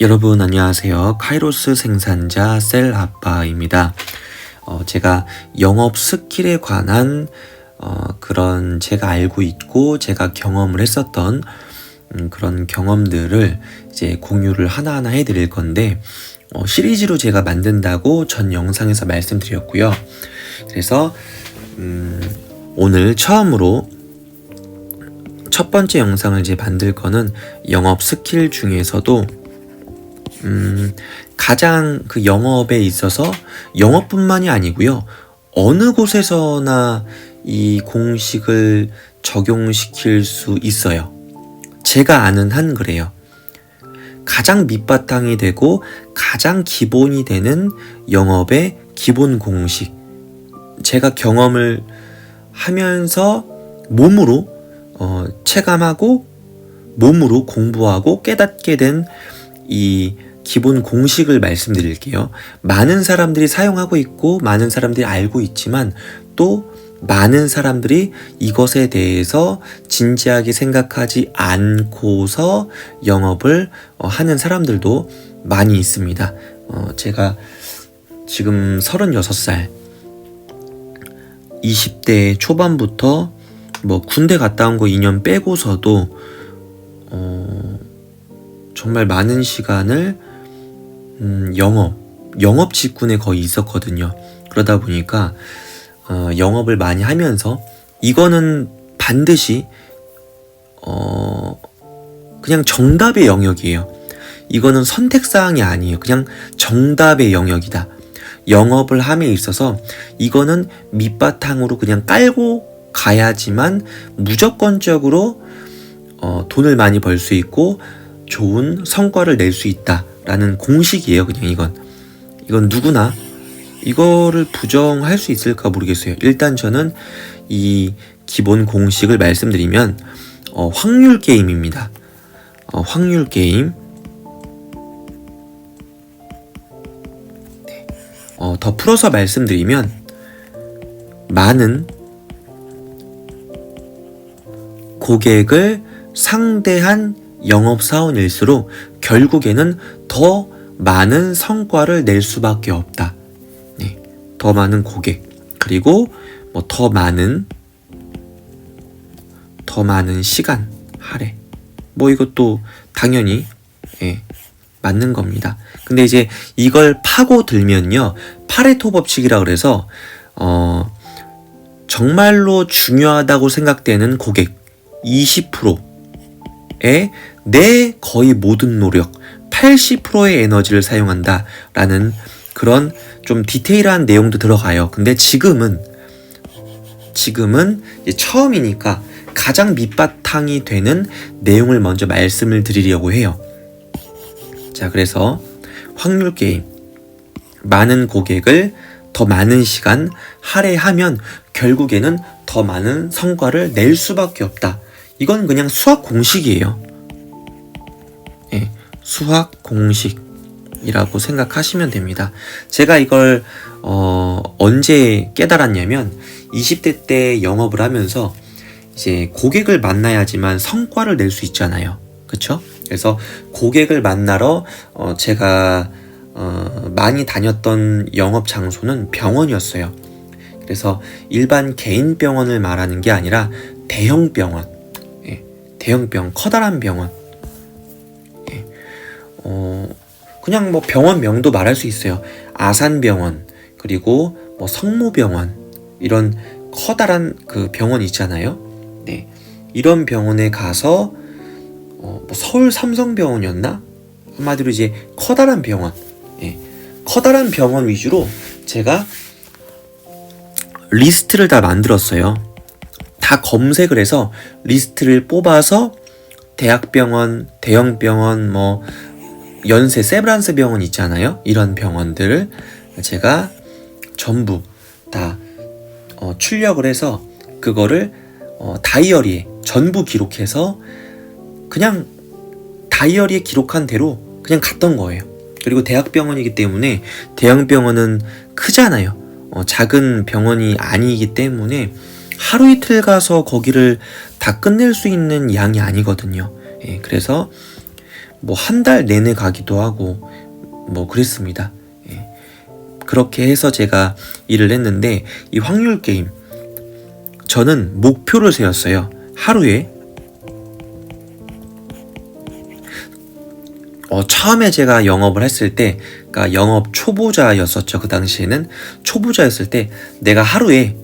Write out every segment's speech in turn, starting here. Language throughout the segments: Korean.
여러분 안녕하세요. 카이로스 생산자 셀 아빠입니다. 어, 제가 영업 스킬에 관한 어, 그런 제가 알고 있고 제가 경험을 했었던 음, 그런 경험들을 이제 공유를 하나하나 해드릴 건데 어, 시리즈로 제가 만든다고 전 영상에서 말씀드렸고요. 그래서 음, 오늘 처음으로 첫 번째 영상을 이제 만들 거는 영업 스킬 중에서도 음, 가장 그 영업에 있어서 영업뿐만이 아니고요. 어느 곳에서나 이 공식을 적용시킬 수 있어요. 제가 아는 한 그래요. 가장 밑바탕이 되고 가장 기본이 되는 영업의 기본 공식. 제가 경험을 하면서 몸으로 어, 체감하고 몸으로 공부하고 깨닫게 된이 기본 공식을 말씀드릴게요. 많은 사람들이 사용하고 있고 많은 사람들이 알고 있지만 또 많은 사람들이 이것에 대해서 진지하게 생각하지 않고서 영업을 어, 하는 사람들도 많이 있습니다. 어, 제가 지금 36살, 20대 초반부터 뭐 군대 갔다 온 거 2년 빼고서도 어, 정말 많은 시간을 음, 영업, 영업 직군에 거의 있었거든요. 그러다 보니까 어, 영업을 많이 하면서 이거는 반드시 어, 그냥 정답의 영역이에요. 이거는 선택사항이 아니에요. 그냥 정답의 영역이다. 영업을 함에 있어서 이거는 밑바탕으로 그냥 깔고 가야지만 무조건적으로 어, 돈을 많이 벌 수 있고 좋은 성과를 낼 수 있다라는 공식이에요. 그냥 이건 이건 누구나 이거를 부정할 수 있을까 모르겠어요. 일단 저는 이 기본 공식을 말씀드리면 어, 확률 게임입니다. 어, 확률 게임. 네. 어, 더 풀어서 말씀드리면 많은 고객을 상대한 영업사원일수록 결국에는 더 많은 성과를 낼 수밖에 없다. 네. 더 많은 고객, 그리고 뭐 더 많은, 더 많은 시간, 할애. 뭐 이것도 당연히, 예, 맞는 겁니다. 근데 이제 이걸 파고 들면요. 파레토 법칙이라 그래서, 어, 정말로 중요하다고 생각되는 고객 20% 에 내 거의 모든 노력 80%의 에너지를 사용한다 라는 그런 좀 디테일한 내용도 들어가요. 근데 지금은 지금은 처음이니까 가장 밑바탕이 되는 내용을 먼저 말씀을 드리려고 해요. 자, 그래서 확률 게임 많은 고객을 더 많은 시간 할애하면 결국에는 더 많은 성과를 낼 수밖에 없다. 이건 그냥 수학 공식이에요. 예, 수학 공식이라고 생각하시면 됩니다. 제가 이걸 어, 언제 깨달았냐면 20대 때 영업을 하면서 이제 고객을 만나야지만 성과를 낼 수 있잖아요. 그쵸? 그래서 고객을 만나러 어, 제가 어, 많이 다녔던 영업 장소는 병원이었어요. 그래서 일반 개인 병원을 말하는 게 아니라 대형 병원, 예, 대형 병, 커다란 병원. 예, 어, 그냥 뭐 병원 명도 말할 수 있어요. 아산병원, 그리고 뭐 성모병원, 이런 커다란 그 병원 있잖아요. 네. 이런 병원에 가서 어, 뭐 서울 삼성병원이었나? 한마디로 이제 커다란 병원, 예, 커다란 병원 위주로 제가 리스트를 다 만들었어요. 다 검색을 해서 리스트를 뽑아서 대학병원, 대형병원, 뭐 연세 세브란스 병원 있잖아요. 이런 병원들을 제가 전부 다 어, 출력을 해서 그거를 어, 다이어리에 전부 기록해서 그냥 다이어리에 기록한 대로 그냥 갔던 거예요. 그리고 대학병원이기 때문에 대형병원은 크잖아요. 어, 작은 병원이 아니기 때문에 하루 이틀 가서 거기를 다 끝낼 수 있는 양이 아니거든요. 예, 그래서 뭐 한 달 내내 가기도 하고 뭐 그랬습니다. 예. 그렇게 해서 제가 일을 했는데 이 확률 게임 저는 목표를 세웠어요. 하루에 어, 처음에 제가 영업을 했을 때, 그러니까 영업 초보자였었죠. 그 당시에는 초보자였을 때 내가 하루에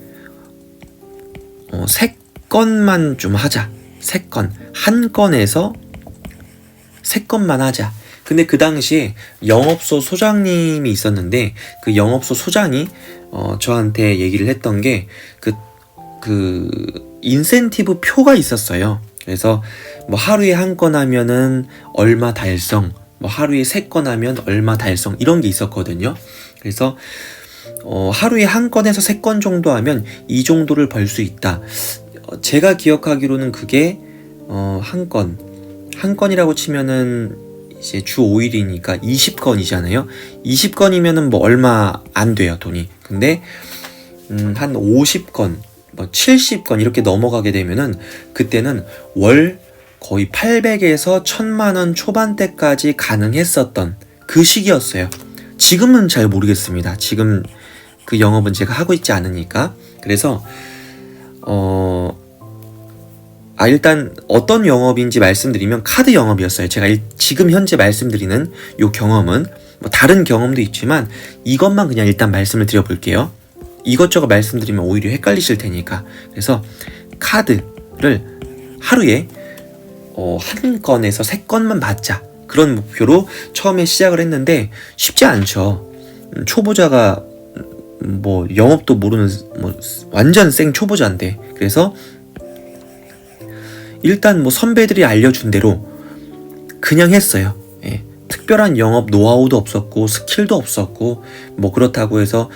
어, 세 건만 좀 하자. 세 건. 한 건에서 세 건만 하자. 근데 그 당시에 영업소 소장님이 있었는데 그 영업소 소장이 어, 저한테 얘기를 했던 게그 그 인센티브 표가 있었어요. 그래서 뭐 하루에 한 건 하면은 얼마 달성, 뭐 하루에 세 건 하면 얼마 달성 이런 게 있었거든요. 그래서 어, 하루에 한 건에서 세 건 정도 하면 이 정도를 벌 수 있다. 어, 제가 기억하기로는 그게 어, 한 건, 한 건이라고 치면은 이제 주 5일이니까 20건이잖아요. 20건이면은 뭐 얼마 안 돼요, 돈이. 근데 음, 한 50건, 뭐 70건 이렇게 넘어가게 되면은 그때는 월 거의 800에서 1000만 원 초반대까지 가능했었던 그 시기였어요. 지금은 잘 모르겠습니다. 지금 그 영업은 제가 하고 있지 않으니까. 그래서 어, 아, 일단 어떤 영업인지 말씀드리면 카드 영업이었어요. 제가 일- 지금 현재 말씀드리는 요 경험은 뭐 다른 경험도 있지만 이것만 그냥 일단 말씀을 드려볼게요. 이것저것 말씀드리면 오히려 헷갈리실 테니까. 그래서 카드를 하루에 어, 한 건에서 세 건만 받자. 그런 목표로 처음에 시작을 했는데 쉽지 않죠. 음, 초보자가 음, 뭐 영업도 모르는 뭐 완전 생 초보자인데 그래서 일단 뭐 선배들이 알려준 대로 그냥 했어요. 예. 특별한 영업 노하우도 없었고 스킬도 없었고 뭐 그렇다고 해서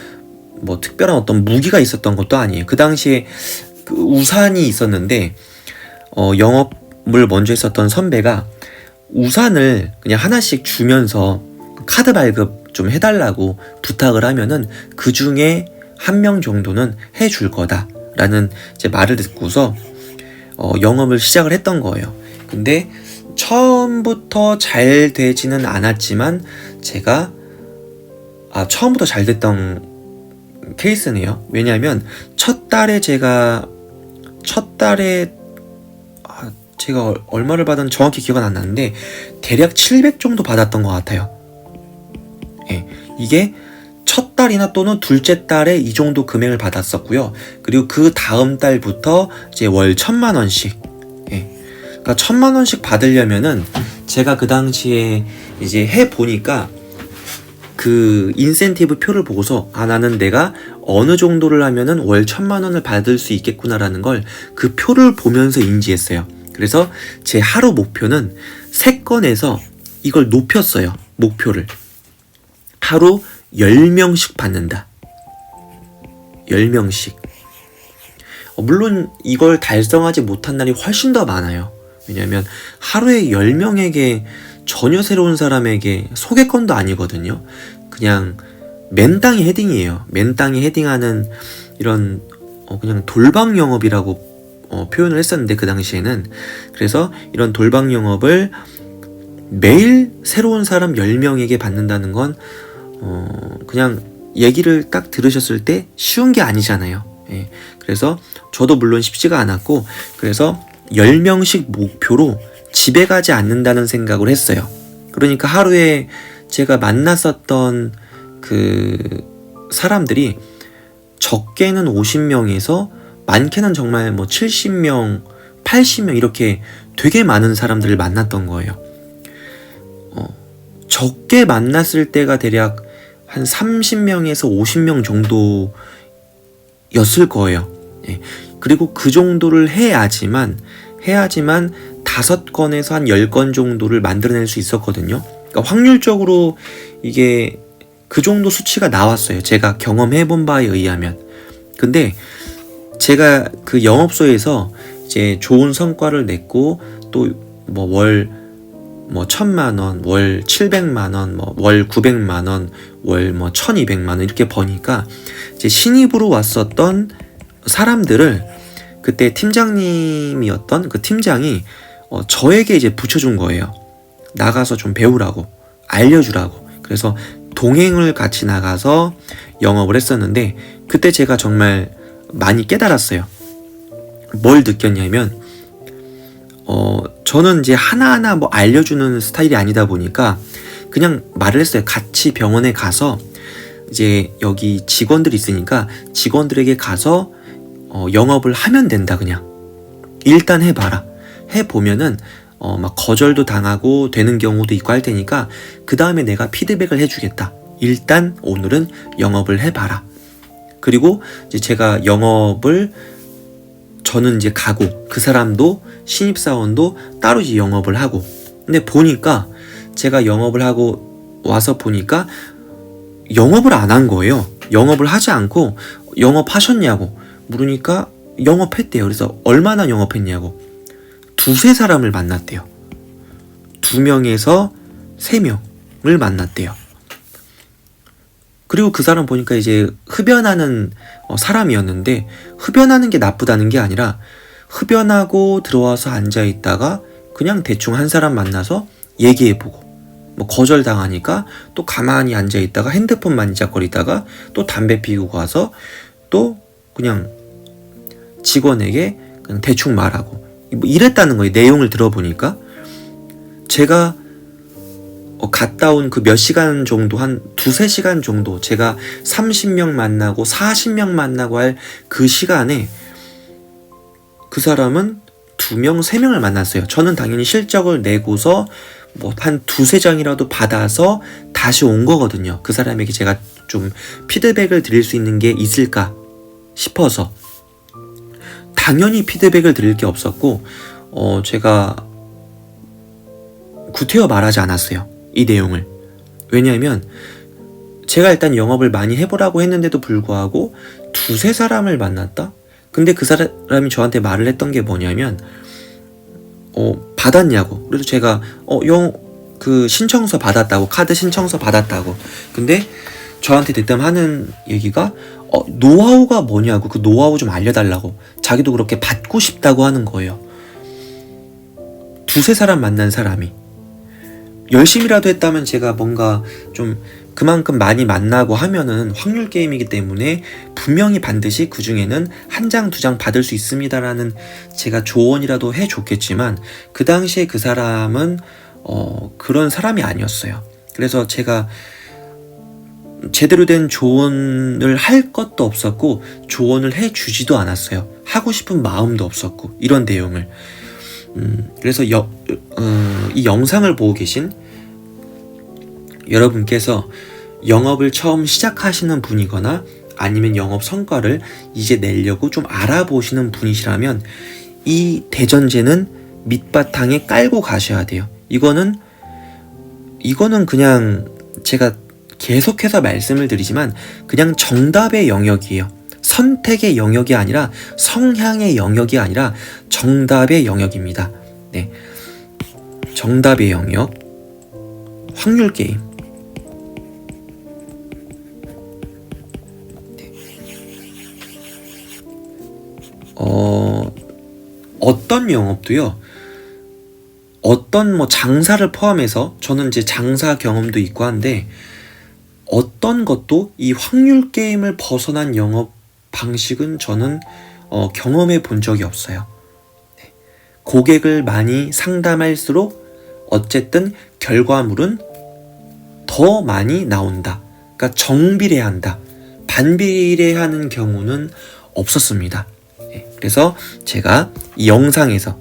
뭐 특별한 어떤 무기가 있었던 것도 아니에요. 그 당시에 그 우산이 있었는데 어 영업을 먼저 했었던 선배가 우산을 그냥 하나씩 주면서 카드 발급 좀 해달라고 부탁을 하면은 그 중에 한 명 정도는 해줄 거다라는 이제 말을 듣고서 어, 영업을 시작을 했던 거예요. 근데 처음부터 잘 되지는 않았지만 제가 아 처음부터 잘 됐던 케이스네요. 왜냐하면 첫 달에 제가 첫 달에 아, 제가 얼- 얼마를 받은 정확히 기억은 안 나는데 대략 700 정도 받았던 것 같아요. 예, 이게 첫 달이나 또는 둘째 달에 이 정도 금액을 받았었고요. 그리고 그 다음 달부터 이제 월 천만 원씩. 예. 그러니까 천만 원씩 받으려면은 제가 그 당시에 이제 해 보니까 그 인센티브 표를 보고서 아 나는 내가 어느 정도를 하면은 월 천만 원을 받을 수 있겠구나라는 걸 그 표를 보면서 인지했어요. 그래서 제 하루 목표는 세 건에서 이걸 높였어요. 목표를. 하루 10명씩 받는다. 10명씩. 어, 물론 이걸 달성하지 못한 날이 훨씬 더 많아요. 왜냐면 하루에 10명에게 전혀 새로운 사람에게 소개권도 아니거든요. 그냥 맨땅에 헤딩이에요. 맨땅에 헤딩하는 이런 어, 그냥 돌방 영업이라고 어, 표현을 했었는데 그 당시에는 그래서 이런 돌방 영업을 매일 새로운 사람 10명에게 받는다는 건 어, 그냥 얘기를 딱 들으셨을 때 쉬운 게 아니잖아요. 예. 그래서 저도 물론 쉽지가 않았고, 그래서 10명씩 목표로 집에 가지 않는다는 생각을 했어요. 그러니까 하루에 제가 만났었던 그 사람들이 적게는 50명에서 많게는 정말 뭐 70명, 80명 이렇게 되게 많은 사람들을 만났던 거예요. 어, 적게 만났을 때가 대략 한 30명에서 50명 정도였을 거예요. 예. 그리고 그 정도를 해야지만, 해야지만 다섯 건에서 한 열 건 정도를 만들어낼 수 있었거든요. 그러니까 확률적으로 이게 그 정도 수치가 나왔어요. 제가 경험해 본 바에 의하면. 근데 제가 그 영업소에서 이제 좋은 성과를 냈고 또 뭐월뭐 천만 원, 월 700만 원, 뭐월 900만 원, 월 뭐 1200만 원 이렇게 버니까 이제 신입으로 왔었던 사람들을 그때 팀장님이었던 그 팀장이 어, 저에게 이제 붙여준 거예요. 나가서 좀 배우라고 알려주라고 그래서 동행을 같이 나가서 영업을 했었는데 그때 제가 정말 많이 깨달았어요. 뭘 느꼈냐면 어 저는 이제 하나하나 뭐 알려주는 스타일이 아니다 보니까 그냥 말을 했어요. 같이 병원에 가서 이제 여기 직원들이 있으니까 직원들에게 가서 어, 영업을 하면 된다 그냥 일단 해봐라 해보면은 어, 막 거절도 당하고 되는 경우도 있고 할 테니까 그 다음에 내가 피드백을 해주겠다 일단 오늘은 영업을 해봐라 그리고 이제 제가 영업을 저는 이제 가고 그 사람도 신입사원도 따로 이제 영업을 하고 근데 보니까 제가 영업을 하고 와서 보니까 영업을 안 한 거예요. 영업을 하지 않고 영업하셨냐고 물으니까 영업했대요. 그래서 얼마나 영업했냐고 두세 사람을 만났대요. 두 명에서 세 명을 만났대요. 그리고 그 사람 보니까 이제 흡연하는 어, 사람이었는데 흡연하는 게 나쁘다는 게 아니라 흡연하고 들어와서 앉아 있다가 그냥 대충 한 사람 만나서 얘기해 보고 뭐 거절 당하니까 또 가만히 앉아 있다가 핸드폰 만지작거리다가 또 담배 피우고 가서 또 그냥 직원에게 그냥 대충 말하고 뭐 이랬다는 거예요. 내용을 들어보니까 제가 어, 갔다 온 그 몇 시간 정도 한 두세 시간 정도 제가 30명 만나고 40명 만나고 할 그 시간에 그 사람은 두 명, 세 명을 만났어요. 저는 당연히 실적을 내고서 뭐 한 두세 장이라도 받아서 다시 온 거거든요. 그 사람에게 제가 좀 피드백을 드릴 수 있는 게 있을까 싶어서 당연히 피드백을 드릴 게 없었고 어 제가 구태여 말하지 않았어요. 이 내용을. 왜냐하면 제가 일단 영업을 많이 해보라고 했는데도 불구하고 두세 사람을 만났다? 근데 그 사람이 저한테 말을 했던 게 뭐냐면 어, 받았냐고. 그래서 제가 어, 영, 그 신청서 받았다고. 카드 신청서 받았다고. 근데 저한테 대뜸 하는 얘기가 어, 노하우가 뭐냐고. 그 노하우 좀 알려달라고. 자기도 그렇게 받고 싶다고 하는 거예요. 두세 사람 만난 사람이. 열심히라도 했다면 제가 뭔가 좀 그만큼 많이 만나고 하면은 확률 게임이기 때문에 분명히 반드시 그 중에는 한 장, 두 장 받을 수 있습니다라는 제가 조언이라도 해 줬겠지만 그 당시에 그 사람은 어, 그런 사람이 아니었어요. 그래서 제가 제대로 된 조언을 할 것도 없었고 조언을 해 주지도 않았어요. 하고 싶은 마음도 없었고 이런 내용을 음, 그래서 여, 어, 이 영상을 보고 계신 여러분께서 영업을 처음 시작하시는 분이거나 아니면 영업 성과를 이제 내려고 좀 알아보시는 분이시라면 이 대전제는 밑바탕에 깔고 가셔야 돼요. 이거는 이거는 그냥 제가 계속해서 말씀을 드리지만 그냥 정답의 영역이에요. 선택의 영역이 아니라 성향의 영역이 아니라 정답의 영역입니다. 네. 정답의 영역. 확률 게임. 어, 어떤 영업도요, 어떤 뭐 장사를 포함해서 저는 이제 장사 경험도 있고 한데, 어떤 것도 이 확률 게임을 벗어난 영업 방식은 저는 어, 경험해 본 적이 없어요. 네. 고객을 많이 상담할수록 어쨌든 결과물은 더 많이 나온다. 그러니까 정비례한다. 반비례하는 경우는 없었습니다. 그래서 제가 이 영상에서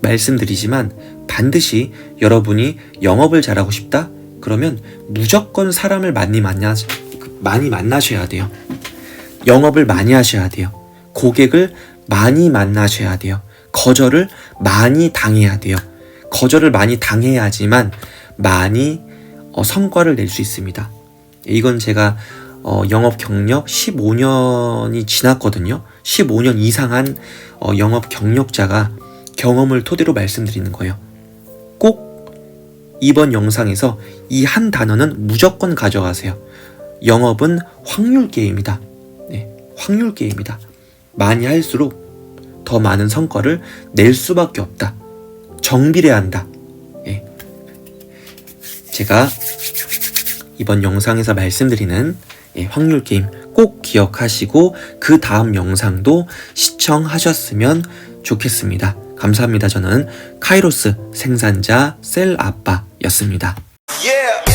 말씀드리지만 반드시 여러분이 영업을 잘하고 싶다? 그러면 무조건 사람을 많이 만나, 많이 만나셔야 돼요. 영업을 많이 하셔야 돼요. 고객을 많이 만나셔야 돼요. 거절을 많이 당해야 돼요. 거절을 많이 당해야지만 많이 어, 성과를 낼 수 있습니다. 이건 제가 어, 영업 경력 15년이 지났거든요. 15년 이상한 어, 영업 경력자가 경험을 토대로 말씀드리는 거예요. 꼭 이번 영상에서 이 한 단어는 무조건 가져가세요. 영업은 확률 게임이다. 네, 확률 게임이다. 많이 할수록 더 많은 성과를 낼 수밖에 없다. 정비례 한다. 예. 제가 이번 영상에서 말씀드리는 예, 확률 게임 꼭 기억하시고 그 다음 영상도 시청하셨으면 좋겠습니다. 감사합니다. 저는 카이로스 생산자 셀 아빠였습니다. Yeah.